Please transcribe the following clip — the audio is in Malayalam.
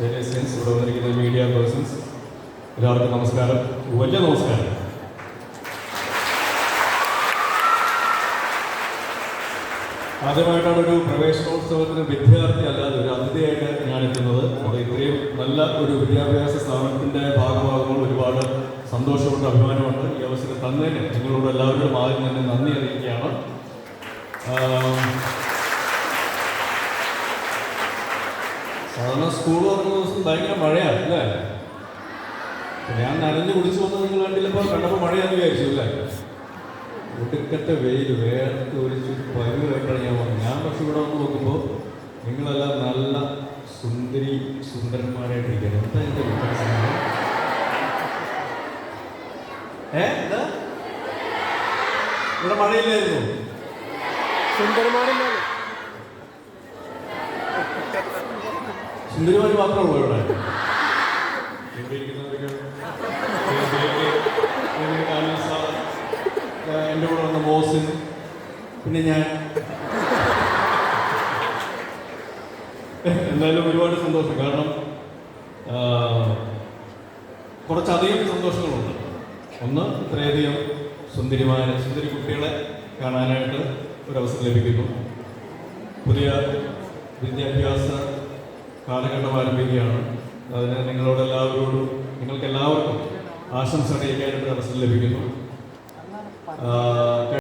ടെലിസിയൻസ് ഇവിടെ വന്നിരിക്കുന്ന മീഡിയ പേഴ്സൺസ് എല്ലാവർക്കും നമസ്കാരം. വലിയ നമസ്കാരം. ആദ്യമായിട്ടാണ് ഒരു പ്രവേശനോത്സവത്തിന് വിദ്യാർത്ഥി അല്ലാതെ ഒരു അതിഥിയായിട്ട് ഞാൻ എത്തുന്നത് അപ്പോൾ ഇത്രയും നല്ല ഒരു വിദ്യാഭ്യാസ സ്ഥാപനത്തിന്റെ ഭാഗമാകുമ്പോൾ ഒരുപാട് സന്തോഷമുണ്ട് അഭിമാനമുണ്ട്. ഈ അവസരം തന്നതിന് നിങ്ങളോട് എല്ലാവരോടും ആദ്യം തന്നെ നന്ദി അറിയിക്കുകയാണ്. സാധാരണ സ്കൂൾ തുറന്ന ദിവസം ഭയങ്കര മഴയാണ് അല്ലേ? ഞാൻ നനഞ്ഞു കുടിച്ചു വന്ന് നിങ്ങൾ കണ്ടില്ലപ്പോൾ കണ്ടപ്പോൾ മഴയാന്ന് വിചാരിച്ചു അല്ലേ? ഒടുക്കത്തെ വെയിൽ വേർത്ത് ഒലിച്ച് പരുവായിട്ടാണ് ഞാൻ വന്നത് ഞാൻ പക്ഷെ ഇവിടെ വന്ന് നോക്കുമ്പോൾ നിങ്ങളെല്ലാം നല്ല സുന്ദരി സുന്ദരന്മാരായിട്ടിരിക്കുന്നത് എന്താ എന്റെ വ്യത്യാസം? ഏ? എന്താ? ഇവിടെ മഴയില്ലായിരുന്നു? സുന്ദരന്മാരല്ലേ സുന്ദരിമാർ മാത്രമേ ഉള്ളൂ ഇവിടെ. എന്റെ കൂടെ വന്ന ബോസ് പിന്നെ ഞാൻ. എന്തായാലും ഒരുപാട് സന്തോഷം. കാരണം കുറച്ചധികം സന്തോഷങ്ങളുണ്ട്. ഒന്ന് ഇത്രയധികം സുന്ദരിമാരെ സുന്ദരി കുട്ടികളെ കാണാനായിട്ട് ഒരവസരം ലഭിക്കുന്നു. പുതിയ വിദ്യാഭ്യാസ കാലഘട്ടം ആരംഭിക്കുകയാണ്. അതിന് നിങ്ങളോട് എല്ലാവരോടും നിങ്ങൾക്ക് എല്ലാവർക്കും ആശംസ അറിയിക്കാനായിട്ട് അവസരം ലഭിക്കുന്നു.